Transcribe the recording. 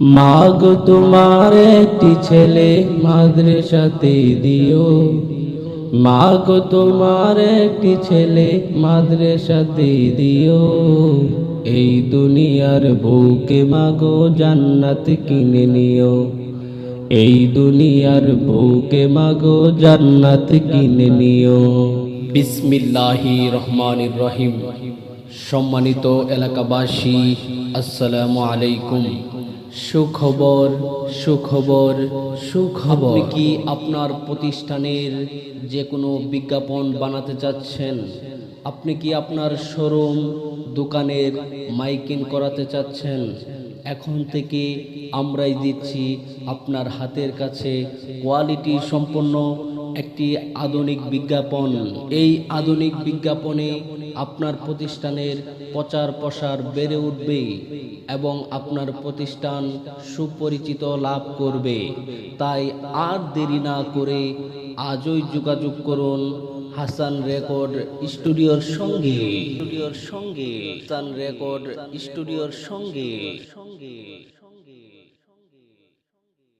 মাগ তোমার একটি ছেলে মাদ্রাসাতে দিও। মাগ তোমার একটি ছেলে মাদ্রাসাতে দিও। এই দুনিয়ার বুকে মাগো জান্নাত কিনে নিও। এই দুনিয়ার বুকে মাগো জান্নাত কিনে নিও। বিসমিল্লাহি রহমানির রহিম। সম্মানিত এলাকাবাসী, আসসালামু আলাইকুম। সুখবর সুখবর সুখবর। কি আপনার প্রতিষ্ঠানের যে কোনো বিজ্ঞাপন বানাতে চাচ্ছেন? আপনি কি আপনার শোরুম, দোকানের মাইকিং করাতে চাচ্ছেন? এখন থেকে আমরাই দিচ্ছি আপনার হাতের কাছে কোয়ালিটি সম্পন্ন একটি আধুনিক বিজ্ঞাপন। এই আধুনিক বিজ্ঞাপনে আপনার প্রতিষ্ঠানের প্রচার প্রসার বেড়ে উঠবে এবং আপনার প্রতিষ্ঠান সুপরিচিত লাভ করবে। তাই আর দেরি না করে আজই যোগাযোগ করুন হাসান রেকর্ড স্টুডিওর সঙ্গে। স্টুডিওর সঙ্গে, হাসান রেকর্ড স্টুডিওর সঙ্গে। সঙ্গে